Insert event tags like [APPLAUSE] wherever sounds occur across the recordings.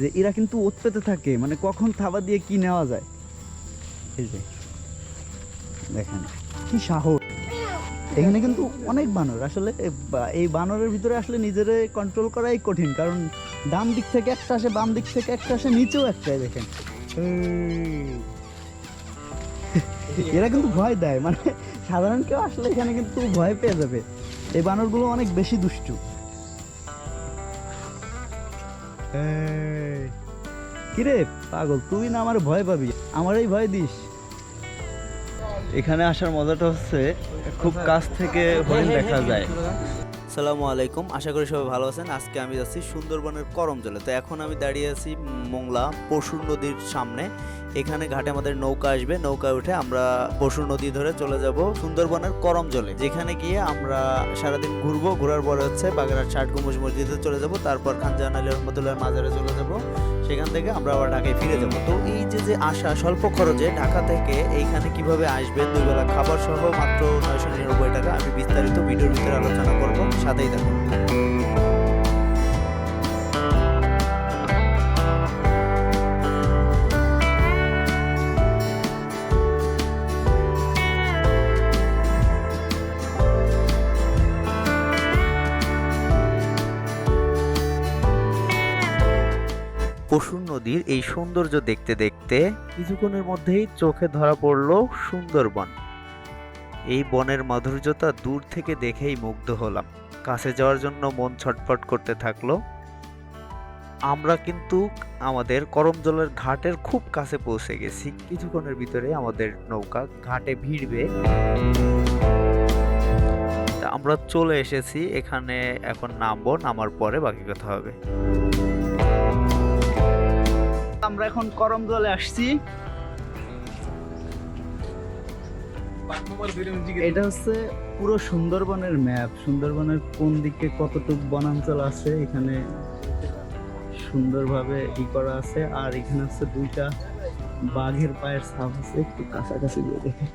যে এরা কিন্তু ওত পেতে থাকে মানে কখন থাবা দিয়ে কি নেওয়া যায়? এই যে, দেখেন, কি সাহস। এখানে কিন্তু অনেক বানর, আসলে এই বানরের ভিতরে আসলে নিজের কন্ট্রোল করাই কঠিন, কারণ ডান দিক থেকে একটা আসে, বাম দিক থেকে একটা আসে, নিচেও একটা দেখেন। এরা কিন্তু ভয় দেয় মানে সাধারণ কেউ আসলে এখানে কিন্তু ভয় পেয়ে যাবে। এই বানরগুলো অনেক বেশি দুষ্টু। কিরে পাগল, তুই না আমার ভয় পাবি, আমারই ভয় দিস। এখানে আসার মজাটা হচ্ছে, খুব কাছ থেকে হরিণ দেখা যায়। সালামু আলাইকুম। আশা করি সবাই ভালো আছেন। আজকে আমি যাচ্ছি সুন্দরবনের করমজলে তো এখন আমি দাঁড়িয়ে আছি মোংলা পশুর নদীর সামনে। এখানে ঘাটে আমাদের নৌকা আসবে। নৌকা উঠে আমরা পশুর নদী ধরে চলে যাব সুন্দরবনের করমজলে যেখানে গিয়ে আমরা সারাদিন ঘুরবো। ঘোরার পরে হচ্ছে বাগেরহাট ষাট গম্বুজ মসজিদে চলে যাব। তারপর খানজাহান আলী রহমতুল্লাহ মাজারে চলে যাব। সেখান থেকে আমরা আবার ঢাকায় ফিরে যাব। তো এই যে যে আসা স্বল্প খরচে ঢাকা থেকে এইখানে কীভাবে আসবেন? দুবেলা খাবার সহ মাত্র নয়শো নিরানব্বই টাকা। আমি বিস্তারিত ভিডিওর ভিতরে আলোচনা করব। সাথেই থাকুন পশুর নদীর এই সৌন্দর্য দেখতে দেখতে কিছুক্ষণের মধ্যেই চোখে ধরা পড়ল সুন্দরবন। এই বনের মাধুর্যতা দূর থেকে দেখেই মুগ্ধ হলাম। কাছে যাওয়ার জন্য মন ছটফট করতে থাকল। আমরা কিন্তু আমাদের করমজলের ঘাটের খুব কাছে পৌঁছে গেছি। কিছুক্ষণের ভিতরে আমাদের নৌকা ঘাটে ভিড়বে। আমরা চলে এসেছি, এখানে এখন নামবো, নামার পরে বাকি কথা হবে। আমরা এখন করম জলে আসছি। এটা হচ্ছে পুরো সুন্দরবনের ম্যাপ। সুন্দরবনের কোন দিকে কতটুক বনাঞ্চল আছে এখানে সুন্দরভাবে ই করা আছে। আর এখানে হচ্ছে দুইটা বাঘের পায়ের ছাপ আছে একটু কাছাকাছি গিয়ে দেখে।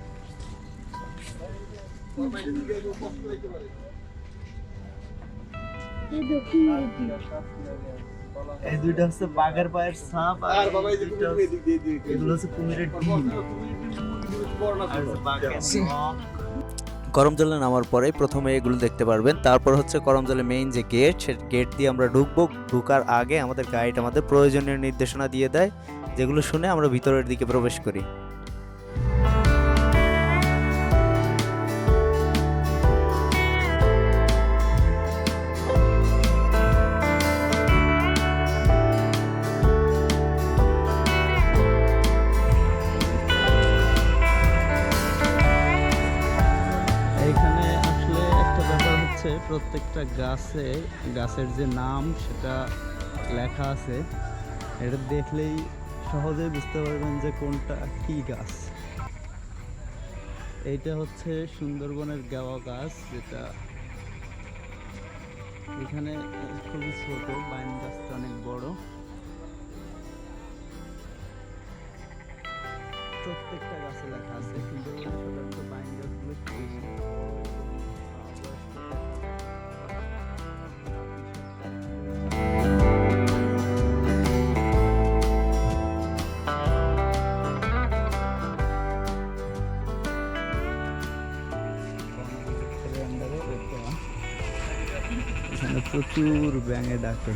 এই দুইটা হচ্ছে বাঘের পায়ের ছাপ আর এগুলো হচ্ছে কুমিরের ডিম। করমজলে নামার পরে প্রথমে এগুলো দেখতে পারবেন। তারপর হচ্ছে করমজলে মেইন যে গেট সে গেট দিয়ে আমরা ঢুকবো। ঢুকার আগে আমাদের গাইড আমাদের প্রয়োজনীয় নির্দেশনা দিয়ে দেয় যেগুলো শুনে আমরা ভিতরের দিকে প্রবেশ করি। প্রত্যেকটা গাছে, গাছের যে নাম সেটা লেখা আছে। এটা দেখলেই সহজেই বুঝতে পারবেন যে কোনটা কি গাছ। এইটা হচ্ছে সুন্দরবনের গেওয়া গাছ, যেটা এখানে খুবই ছোট, বাইন গাছটা অনেক বড়। প্রত্যেকটা গাছে লেখা আছে, সুন্দরবনের সাধারণত বাইন গাছগুলো। একটু প্রচুর ব্যাঙে ডাকে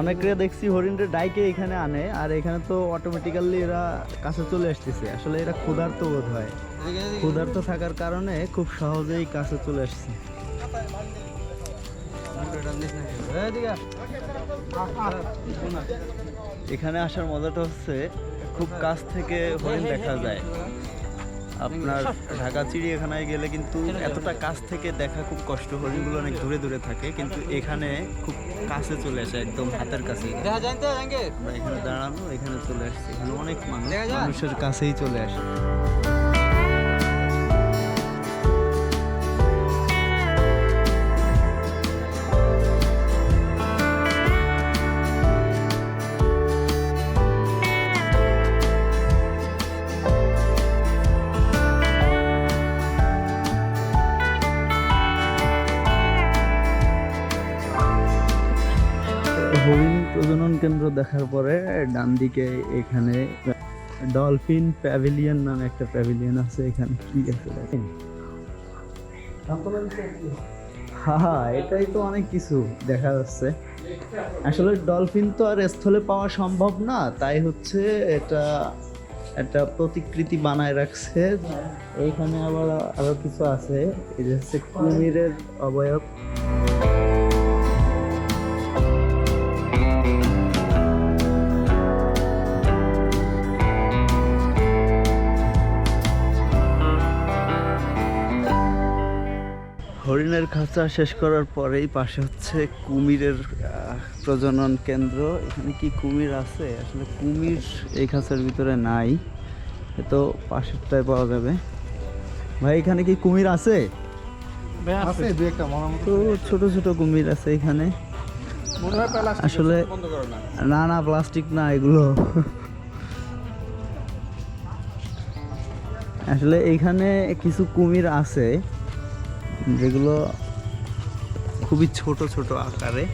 অনেকে দেখছি হরিণরে ডাইকে এখানে আনে, আর এখানে তো অটোমেটিক্যালি এরা কাছে চলে আসতেছে। আসলে এরা ক্ষুধার্ত বোধ হয়। ক্ষুধার্ত থাকার কারণে খুব সহজেই কাছে চলে আসছে। এখানে আসার মজাটা হচ্ছে, খুব কাছ থেকে হরিণ দেখা যায়। আপনার ঢাকা চিড়িয়াখানায় গেলে কিন্তু এতটা কাছ থেকে দেখা খুব কষ্ট হরিণগুলো অনেক দূরে দূরে থাকে কিন্তু এখানে খুব কাছে চলে আসে একদম হাতের কাছে। এখানে দাঁড়ানো এখানে চলে আসছে এখানে অনেক মানুষ মানুষের কাছেই চলে আসে। প্রজনন কেন্দ্র দেখার পরে ডান দিকে এখানে ডলফিন প্যাভিলিয়ন নামে একটা প্যাভিলিয়ন আছে এখানে। কি আছে দেখেন? এটাই তো অনেক কিছু দেখা যাচ্ছে। আসলে ডলফিন তো আর স্থলে পাওয়া সম্ভব না, তাই হচ্ছে এটা একটা প্রতিকৃতি বানায় রাখছে। এইখানে আবার আরও কিছু আছে, এই যে হচ্ছে কুমিরের অবয়ব। হরিণের খাঁচা শেষ করার পরেই পাশে হচ্ছে কুমিরের আহ, প্রজনন কেন্দ্র। এখানে কি কুমির আছে? আসলে কুমির এই খাঁচার ভিতরে নাই। এ তো পাশেরটায় পাওয়া যাবে। ভাই এখানে কি কুমির আছে? আছে। দু একটা তো ছোট ছোট কুমির আছে এখানে। আসলে না না না প্লাস্টিক না এগুলো। আসলে এইখানে কিছু কুমির আছে। যেগুলো খুবই ছোট ছোট আকারে।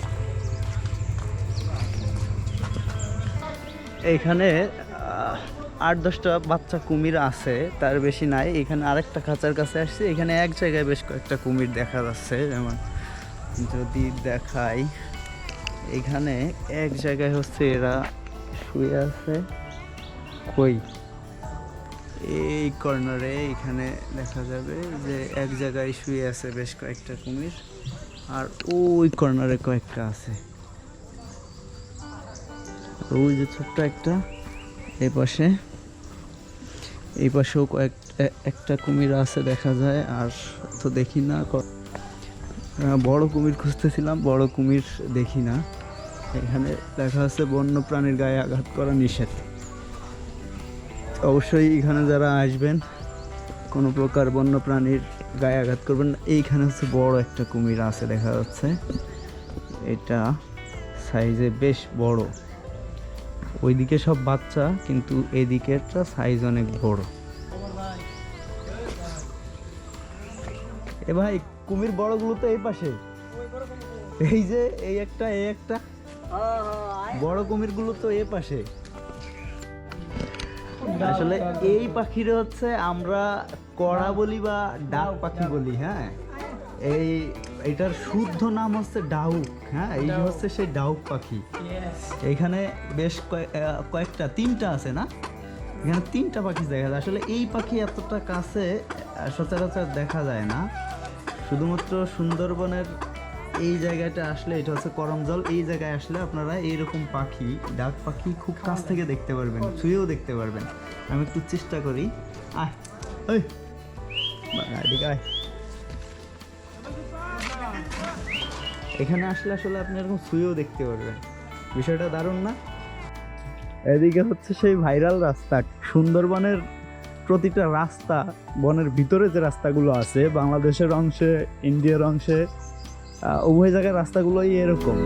এইখানে আহ, আট দশটা বাচ্চা কুমির আছে তার বেশি নাই। এখানে আরেকটা খাঁচার কাছে আসছে। এখানে এক জায়গায় বেশ কয়েকটা কুমির দেখা যাচ্ছে যেমন যদি দেখাই। এখানে এক জায়গায় হচ্ছে এরা শুয়ে আছে। কই? এই কর্নারে এখানে দেখা যাবে যে এক জায়গায় শুয়ে আছে বেশ কয়েকটা কুমির আর ওই কর্নারে কয়েকটা আছে। ওই যে ছোট্ট একটা, এই পাশে, এই পাশেও কয়েক একটা কুমির আছে দেখা যায়, আর তো দেখি না বড় কুমির খুঁজতেছিলাম, বড় কুমির দেখি না। এখানে দেখা আছে বন্য প্রাণীর গায়ে আঘাত করা নিষেধ। অবশ্যই এখানে যারা আসবেন, কোনো প্রকার বন্য প্রাণীর গায়ে আঘাত করবেন না। এইখানে হচ্ছে বড় একটা কুমির আছে, দেখা যাচ্ছে। এটা সাইজে বেশ বড়। ওইদিকে সব বাচ্চা, কিন্তু এদিকেরটা সাইজ অনেক বড়। এ ভাই, কুমির বড়গুলো তো এই পাশে। এই যে, এই একটা এই একটা। বড় কুমিরগুলো তো এ পাশে। আসলে এই পাখির হচ্ছে আমরা কড়া বলি বা ডাক পাখি বলি হ্যাঁ? এই এটার শুদ্ধ নাম হচ্ছে ডাউক হ্যাঁ? এই হচ্ছে সেই ডাউক পাখি। এখানে বেশ কয়ে- কয়েকটা তিনটা আছে না? এখানে তিনটা পাখি দেখা যায়। আসলে এই পাখি এতটা কাছে সচরাচর দেখা যায় না। শুধুমাত্র সুন্দরবনের এই জায়গাটা আসলে এটা হচ্ছে করমজল। এই জায়গায় আসলে আপনারা এইরকম পাখি, ডাক পাখি খুব কাছ থেকে দেখতে পারবেন, ছুঁয়েও দেখতে পারবেন। আমি একটু চেষ্টা করি। আয় এদিকে আয়। এখানে আসলে আসলে আপনি এরকম ছুঁয়েও দেখতে পারবেন। বিষয়টা দারুণ না? এদিকে হচ্ছে সেই ভাইরাল রাস্তা, সুন্দরবনের প্রতিটা রাস্তা, বনের ভিতরে যে রাস্তাগুলো আছে, বাংলাদেশের অংশে, ইন্ডিয়ার অংশে উভয় জায়গার রাস্তাগুলোই এরকম।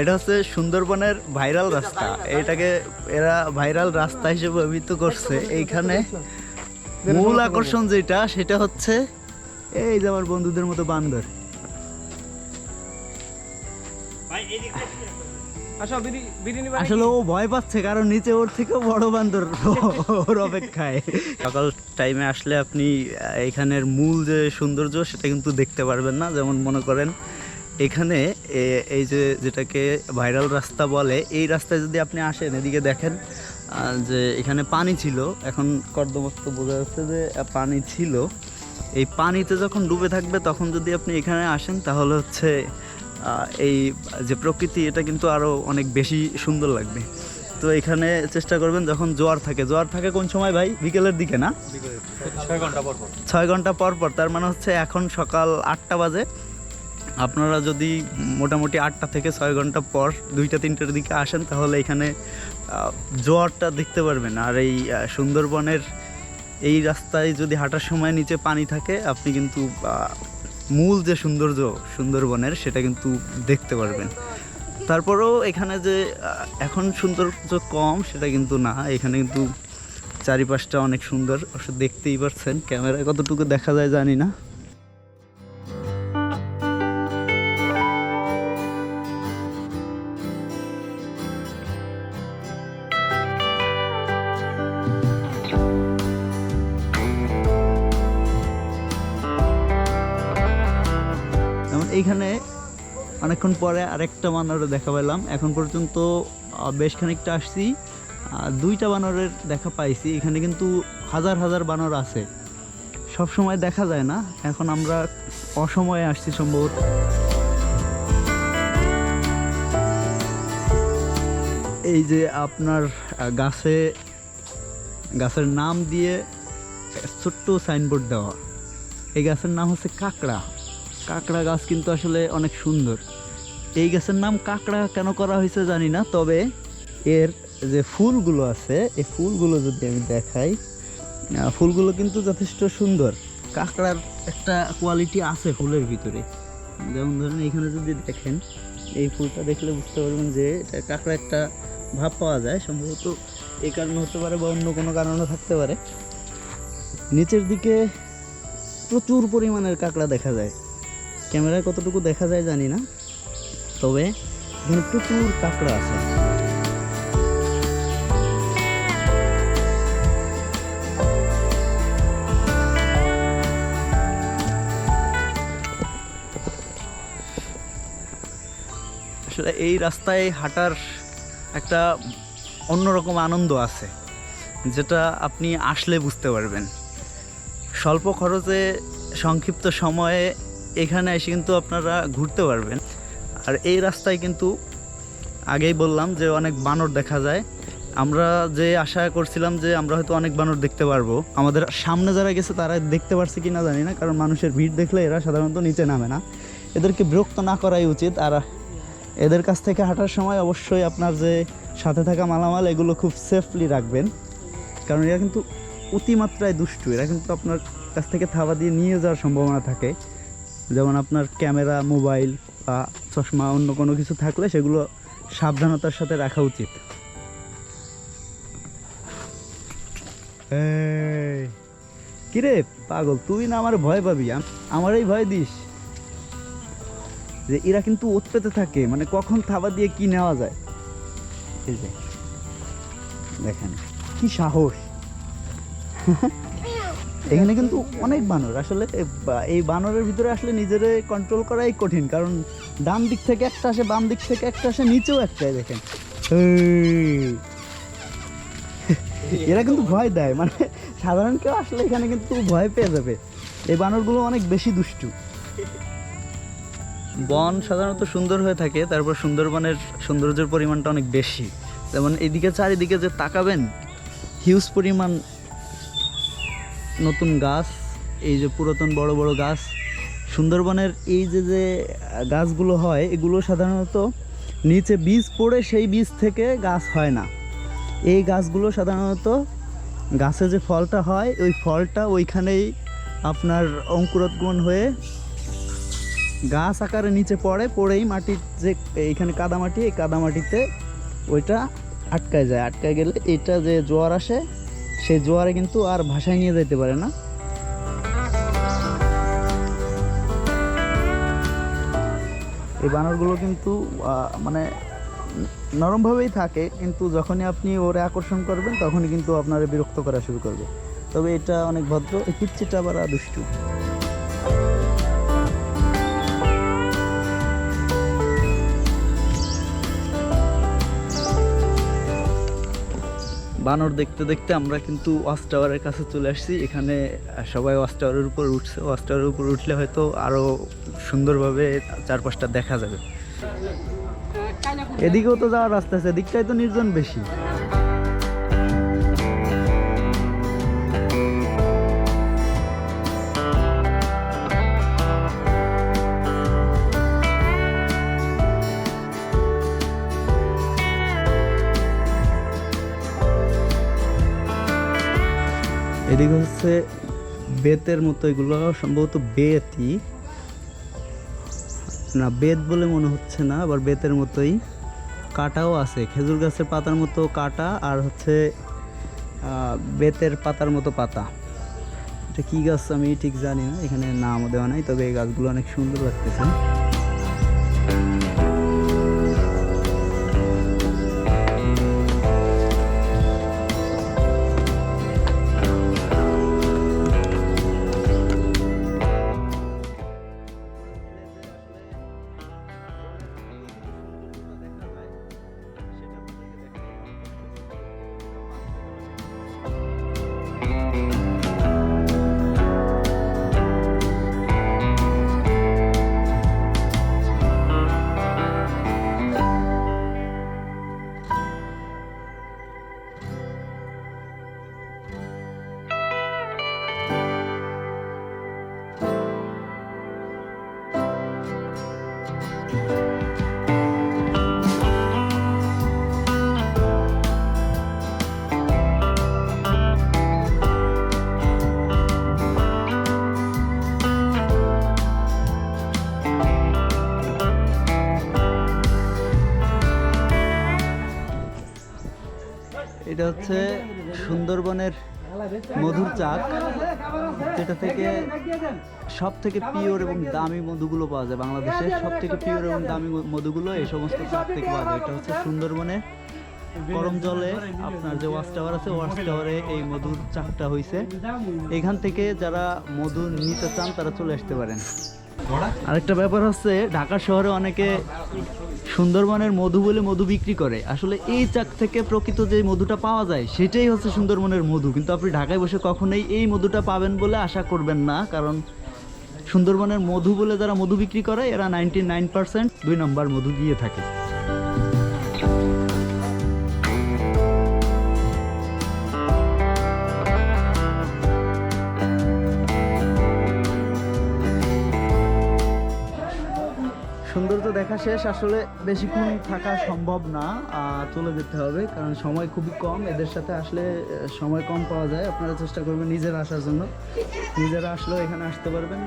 এটা হচ্ছে সুন্দরবনের ভাইরাল রাস্তা। এটাকে এরা ভাইরাল রাস্তা হিসেবে অভিহিত করছে। এইখানে মূল আকর্ষণ যেটা, সেটা হচ্ছে এই যে আমার বন্ধুদের মতো বান্দর। আসলে ও ভয় পাচ্ছে কারণ নিচে ওর থেকেও বড় বান্দর ওর অপেক্ষায়। সকাল টাইমে আসলে আপনি এখানের মূল যে সৌন্দর্য সেটা কিন্তু দেখতে পারবেন না যেমন মনে করেন এখানে এ- এই যে যেটাকে ভাইরাল রাস্তা বলে এই রাস্তায় যদি আপনি আসেন এদিকে দেখেন যে এখানে পানি ছিল এখন কর্দমস্ত বোঝা যাচ্ছে যে পানি ছিল। এই পানিতে যখন ডুবে থাকবে তখন যদি আপনি এখানে আসেন তাহলে হচ্ছে এই যে প্রকৃতি এটা কিন্তু আরও অনেক বেশি সুন্দর লাগবে। তো এখানে চেষ্টা করবেন যখন জোয়ার থাকে। জোয়ার থাকে কোন সময় ভাই? বিকেলের দিকে না? ছয় ঘণ্টা পর পর। ছয় ঘণ্টা পর পর। তার মানে হচ্ছে এখন সকাল আটটা বাজে। আপনারা যদি মোটামুটি আটটা থেকে ছয় ঘণ্টা পর দুইটা তিনটার দিকে আসেন তাহলে এখানে আহ, জোয়ারটা দেখতে পারবেন। আর এই সুন্দরবনের এই রাস্তায় যদি হাঁটার সময় নিচে পানি থাকে আপনি কিন্তু মূল যে সৌন্দর্য সুন্দরবনের সেটা কিন্তু দেখতে পারবেন। তারপরেও এখানে যে এখন সৌন্দর্য কম সেটা কিন্তু না। এখানে কিন্তু চারিপাশটা অনেক সুন্দর। অবশ্য দেখতেই পারছেন। ক্যামেরায় কতটুকু দেখা যায় জানি না। এইখানে অনেকক্ষণ পরে আরেকটা বানরের দেখা পেলাম। এখন পর্যন্ত বেশ খানিকটা আসছি। দুইটা বানরের দেখা পাইছি। এখানে কিন্তু হাজার হাজার বানর আছে। সব সময় দেখা যায় না। এখন আমরা অসময়ে আসছি সম্ভবত। এই যে আপনার গাছে, গাছের নাম দিয়ে ছোট্ট সাইনবোর্ড দেওয়া। এই গাছের নাম হচ্ছে কাকড়া। কাকড়া গাছ কিন্তু আসলে অনেক সুন্দর। এই গাছের নাম কাঁকড়া কেন করা হয়েছে জানি না, তবে এর যে ফুলগুলো আছে, এই ফুলগুলো যদি আমি দেখাই ফুলগুলো কিন্তু যথেষ্ট সুন্দর। কাঁকড়ার একটা কোয়ালিটি আছে ফুলের ভিতরে। যেমন ধরুন এখানে যদি দেখেন, এই ফুলটা দেখলে বুঝতে পারবেন যে এটা কাঁকড়া একটা ভাব পাওয়া যায়। সম্ভবত এই কারণে হতে পারে বা অন্য কোনো কারণে থাকতে পারে। নিচের দিকে প্রচুর পরিমাণের কাঁকড়া দেখা যায়। ক্যামেরায় কতটুকু দেখা যায় জানি না, তবে এখানে প্রচুর কাঁকড়া আছে। আসলে এই রাস্তায় হাঁটার একটা অন্যরকম আনন্দ আছে, যেটা আপনি আসলে বুঝতে পারবেন। স্বল্প খরচে সংক্ষিপ্ত সময়ে এখানে এসে কিন্তু আপনারা ঘুরতে পারবেন। আর এই রাস্তায় কিন্তু আগেই বললাম যে অনেক বানর দেখা যায়। আমরা যে আশা করছিলাম যে আমরা হয়তো অনেক বানর দেখতে পারব। আমাদের সামনে যারা গেছে তারা দেখতে পারছে কি না জানি না, কারণ মানুষের ভিড় দেখলে এরা সাধারণত নিচে নামে না। এদেরকে বিরক্ত না করাই উচিত। আর এদের কাছ থেকে হাঁটার সময় অবশ্যই আপনার যে সাথে থাকা মালামাল, এগুলো খুব সেফলি রাখবেন। কারণ এরা কিন্তু অতিমাত্রায় দুষ্টু। এরা কিন্তু আপনার কাছ থেকে থাবা দিয়ে নিয়ে যাওয়ার সম্ভাবনা থাকে। যেমন আপনার ক্যামেরা, মোবাইল বা চশমা, অন্য কোনো কিছু থাকলে সেগুলো সাবধানতার সাথে রাখা উচিত। কিরে পাগল, তুই না আমার ভয় পাবি? আম- আমারই ভয় দিস। যে এরা কিন্তু ওত পেতে থাকে মানে কখন থাবা দিয়ে কি নেওয়া যায়? এই যে, দেখেন, কি সাহস। [LAUGHS] এখানে কিন্তু অনেক বানর। আসলে এই বানরের ভিতরে আসলে নিজের কন্ট্রোল করাই কঠিন। কারণ ডান দিক থেকে একটা আসে বাম দিক থেকে একটা আসে নিচেও একটা দেখেন। এরা কিন্তু ভয় দেয়। মানে সাধারণ কেউ আসলে এখানে কিন্তু ভয় পেয়ে যাবে। এই বানরগুলো অনেক বেশি দুষ্টু। বন সাধারণত সুন্দর হয়ে থাকে তারপর সুন্দরবনের সৌন্দর্যের পরিমাণটা অনেক বেশি। যেমন এদিকে চারিদিকে যে তাকাবেন হিউজ পরিমাণ নতুন গাছ, এই যে পুরাতন বড় বড় গাছ। সুন্দরবনের এই যে যে গাছগুলো হয়, এগুলো সাধারণত নিচে বীজ পড়ে সেই বীজ থেকে গাছ হয় না। এই গাছগুলো সাধারণত গাছে যে ফলটা হয়, ওই ফলটা ওইখানেই আপনার অঙ্কুরোদ্গমন হয়ে গাছ আকারে নিচে পড়ে, পড়েই মাটির যে, এইখানে কাদামাটি, এই কাদামাটিতে ওইটা আটকায় যায়। আটকায় গেলে এটা যে জোয়ার আসে সেই জোয়ারে কিন্তু আর ভাষায় নিয়ে যেতে পারে না। এই বানরগুলো কিন্তু মানে নরমভাবেই থাকে, কিন্তু যখনই আপনি ওরে আকর্ষণ করবেন, তখনই কিন্তু আপনারা বিরক্ত করা শুরু করবে। তবে এটা অনেক ভদ্র, এই পিচ্ছিটা আবার দুষ্টু। বানর দেখতে দেখতে আমরা কিন্তু ওয়াচ টাওয়ারের কাছে চলে আসছি। এখানে সবাই ওয়াচ টাওয়ারের উপর উঠছে। ওয়াচ টাওয়ারের উপর উঠলে হয়তো আরও সুন্দরভাবে চারপাশটা দেখা যাবে। এদিকেও তো যাওয়ার রাস্তা আছে এদিকটাই তো নির্জন বেশি। এদিকে হচ্ছে বেতের মতো এগুলো সম্ভবত বেতই। না, বেত বলে মনে হচ্ছে না, আবার বেতের মতোই। কাটাও আছে, খেজুর গাছের পাতার মতো কাটা আর হচ্ছে বেতের পাতার মতো পাতা। এটা কী গাছ আমি ঠিক জানি না, এখানে নাম দেওয়া নাই, তবে এই গাছগুলো অনেক সুন্দর লাগতেছে। হচ্ছে সুন্দরবনের মধুর চাক, যেটা থেকে সব থেকে পিওর এবং দামি মধুগুলো পাওয়া যায় বাংলাদেশে। সব থেকে পিওর এবং দামি মধুগুলো এই সমস্ত চাক থেকে পাওয়া যায়। এটা হচ্ছে সুন্দরবনে গরম জলে আপনার যে ওয়াচ টাওয়ার আছে, ওয়াচ টাওয়ারে এই মধুর চাকটা হয়েছে এখান থেকে যারা মধু নিতে চান, তারা চলে আসতে পারেন। আরেকটা ব্যাপার হচ্ছে, ঢাকা শহরে অনেকে সুন্দরবনের মধু বলে মধু বিক্রি করে। আসলে এই চাক থেকে প্রকৃত যে মধুটা পাওয়া যায়, সেটাই হচ্ছে সুন্দরবনের মধু। কিন্তু আপনি ঢাকায় বসে কখনোই এই মধুটা পাবেন বলে আশা করবেন না, কারণ সুন্দরবনের মধু বলে যারা মধু বিক্রি করে, এরা নাইনটি নাইন পার্সেন্ট দুই নম্বর মধু দিয়ে থাকে। সৌন্দর্য দেখা শেষ। আসলে বেশিক্ষণ থাকা সম্ভব না চলে যেতে হবে, কারণ সময় খুবই কম। এদের সাথে আসলে সময় কম পাওয়া যায়। আপনারা চেষ্টা করবেন নিজেরা আসার জন্য। নিজেরা আসলেও এখানে আসতে পারবেন।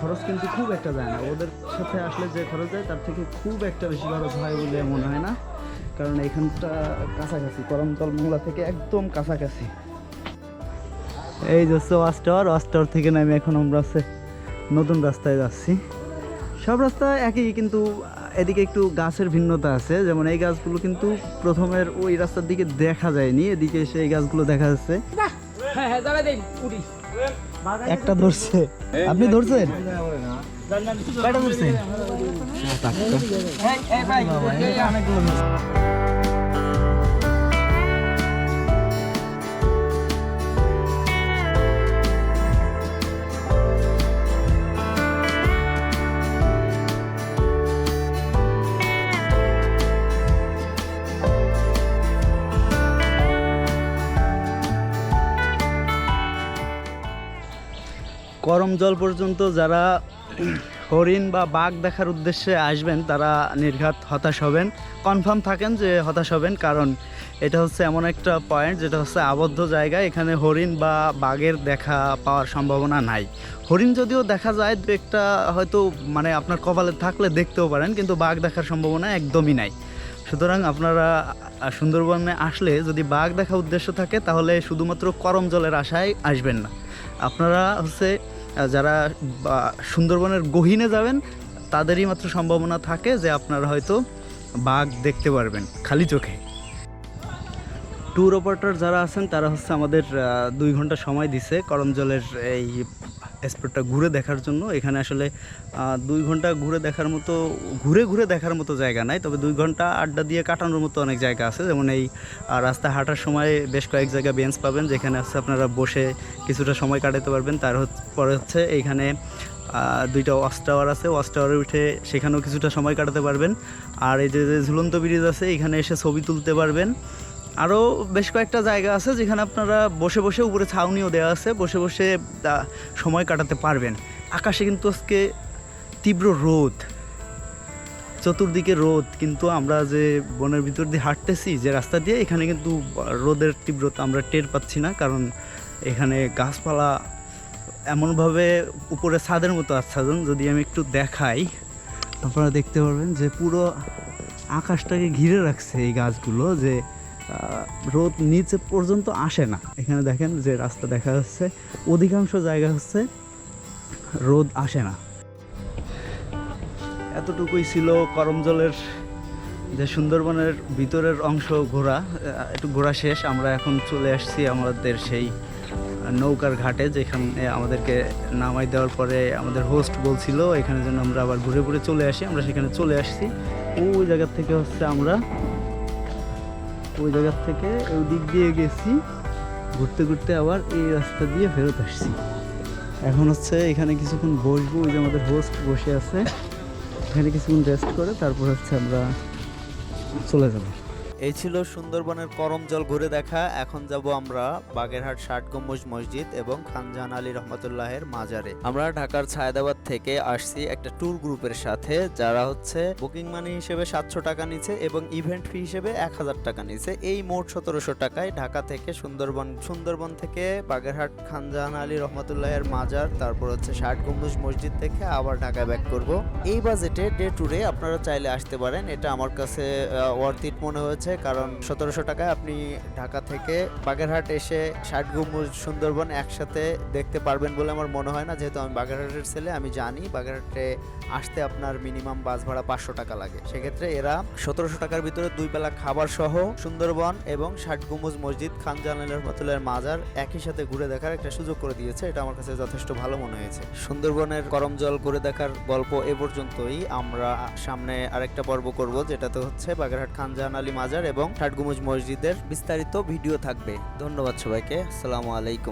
খরচ কিন্তু খুব একটা যায় না। ওদের সাথে আসলে যে খরচ যায়, তার থেকে খুব একটা বেশি খরচ হয় বলে মনে হয় না। কারণ এখানটা কাছাকাছি, করমতল মোংলা থেকে একদম কাছাকাছি। এই যে হচ্ছে ওয়াচ টাওয়ার ওয়াচ টাওয়ার থেকে নামে এখন আমরা নতুন রাস্তায় যাচ্ছি। সব রাস্তা একই কিন্তু এদিকে একটু গাছের ভিন্নতা আছে। যেমন এই গাছগুলো কিন্তু প্রথমের ওই রাস্তার দিকে দেখা যায়নি এদিকে এসে এই গাছগুলো দেখা যাচ্ছে। একটা ধরছে। আপনি ধরছেন? কয়টা ধরছেন করম জল পর্যন্ত যারা হরিণ বা বাঘ দেখার উদ্দেশ্যে আসবেন, তারা নির্ঘাত হতাশ হবেন। কনফার্ম থাকেন যে হতাশ হবেন, কারণ এটা হচ্ছে এমন একটা পয়েন্ট যেটা হচ্ছে আবদ্ধ জায়গা। এখানে হরিণ বা বাঘের দেখা পাওয়ার সম্ভাবনা নাই। হরিণ যদিও দেখা যায়, দু একটা হয়তো মানে আপনার কপালে থাকলে দেখতেও পারেন, কিন্তু বাঘ দেখার সম্ভাবনা একদমই নাই। সুতরাং আপনারা সুন্দরবনে আসলে যদি বাঘ দেখা উদ্দেশ্য থাকে, তাহলে শুধুমাত্র করম জলের আশায় আসবেন না। আপনারা হচ্ছে যারা সুন্দরবনের গহীনে যাবেন, তাদেরই মাত্র সম্ভাবনা থাকে যে আপনারা হয়তো বাঘ দেখতে পারবেন খালি চোখে। ট্যুর অপারেটর যারা আছেন তারা হচ্ছে আমাদের দুই ঘণ্টা সময় দিছে করম জলের এই স্পটটা ঘুরে দেখার জন্য। এখানে আসলে দুই ঘণ্টা ঘুরে দেখার মতো ঘুরে ঘুরে দেখার মতো জায়গা নাই তবে দুই ঘণ্টা আড্ডা দিয়ে কাটানোর মতো অনেক জায়গা আছে। যেমন এই আহ, রাস্তায় হাঁটার সময় বেশ কয়েক জায়গা বেঞ্চ পাবেন যেখানে হচ্ছে আপনারা বসে কিছুটা সময় কাটাতে পারবেন। তার পরে হচ্ছে এইখানে দুইটা ওয়াচ টাওয়ার আছে। ওয়াচ টাওয়ারে উঠে সেখানেও কিছুটা সময় কাটাতে পারবেন। আর এই যে ঝুলন্ত ব্রিজ আছে এখানে এসে ছবি তুলতে পারবেন। আরও বেশ কয়েকটা জায়গা আছে যেখানে আপনারা বসে বসে উপরে ছাউনিও দেওয়া আছে, বসে বসে সময় কাটাতে পারবেন। আকাশে কিন্তু আজকে তীব্র রোদ, চতুর্দিকে রোদ, কিন্তু আমরা যে বনের ভিতর দিয়ে হাঁটতেছি, যে রাস্তা দিয়ে, এখানে কিন্তু রোদের তীব্রতা আমরা টের পাচ্ছি না, কারণ এখানে গাছপালা এমনভাবে উপরে ছাদের মতো আচ্ছাদন, যদি আমি একটু দেখাই, আপনারা দেখতে পারবেন যে পুরো আকাশটাকে ঘিরে রাখছে এই গাছগুলো, যে রোদ নিচে পর্যন্ত আসে না। এখানে দেখেন যে রাস্তা দেখা যাচ্ছে, অধিকাংশ জায়গা হচ্ছে রোদ আসে না। এতটুকুই ছিল করমজলের যে সুন্দরবনের ভিতরের অংশ ঘোরা। একটু ঘোরা শেষ, আমরা এখন চলে আসছি আমাদের সেই নৌকার ঘাটে, যেখানে আমাদেরকে নামাই দেওয়ার পরে আমাদের হোস্ট বলছিল, এখানে যেন আমরা আবার ঘুরে ঘুরে চলে আসি। আমরা সেখানে চলে আসছি। ওই জায়গার থেকে হচ্ছে আমরা ওই জায়গার থেকে ওই দিক দিয়ে গেছি। ঘুরতে ঘুরতে আবার এই রাস্তা দিয়ে ফেরত আসছি। এখন হচ্ছে এখানে কিছুক্ষণ বসবো, ওই যে আমাদের হোস্ট বসে আছে। এখানে কিছুক্ষণ রেস্ট করে, তারপর হচ্ছে আমরা চলে যাব। এই ছিল সুন্দরবনের করম জল ঘুরে দেখা। এখন যাব আমরা বাগেরহাট ষাট গম্বুজ মসজিদ এবং খানজাহান আলী রহমতুল্লাহের মাজারে। আমরা ঢাকার ছায়দাবাদ থেকে আসছি একটা ট্যুর গ্রুপের সাথে, যারা হচ্ছে বুকিং মানি হিসেবে সাতশো টাকা নিচ্ছে এবং ইভেন্ট ফি হিসেবে এক হাজার টাকা নিচ্ছে। এই মোট সতেরোশো টাকায় ঢাকা থেকে সুন্দরবন সুন্দরবন থেকে বাগেরহাট খানজাহান আলী রহমতুল্লাহের মাজার, তারপর হচ্ছে ষাট গম্বুজ মসজিদ থেকে আবার ঢাকা ব্যাক করব। এই বাজেটে ডে ট্যুরে আপনারা চাইলে আসতে পারেন। এটা আমার কাছে ওয়ার্থ ইট মনে হয়েছে। কারণ সতেরোশো টাকায় আপনি ঢাকা থেকে বাগেরহাট এসে ষাট গম্বুজ সুন্দরবন একসাথে দেখতে পারবেন বলে আমার মনে হয় না। যেহেতু আমি বাগেরহাটের ছেলে, আমি জানি বাগেরহাটে আসতে আপনার মিনিমাম বাস ভাড়া পাঁচশো টাকা লাগে। সেক্ষেত্রে এরা সতেরোশো টাকার ভিতরে দুই বেলা খাবার সহ সুন্দরবন এবং ষাট গম্বুজ মসজিদ, খান জালাল রহমতুল্লাহের মাজার একই সাথে ঘুরে দেখার একটা সুযোগ করে দিয়েছে। এটা আমার কাছে যথেষ্ট ভালো মনে হয়েছে। সুন্দরবনের করমজল ঘুরে দেখার গল্প এ পর্যন্তই। আমরা সামনে আরেকটা পর্ব করব, যেটাতে হচ্ছে বাগেরহাট খানজাহান আলী মাজার এবং ঠাটগুমুজ মসজিদের বিস্তারিত ভিডিও থাকবে। ধন্যবাদ সবাইকে। আসসালামু আলাইকুম।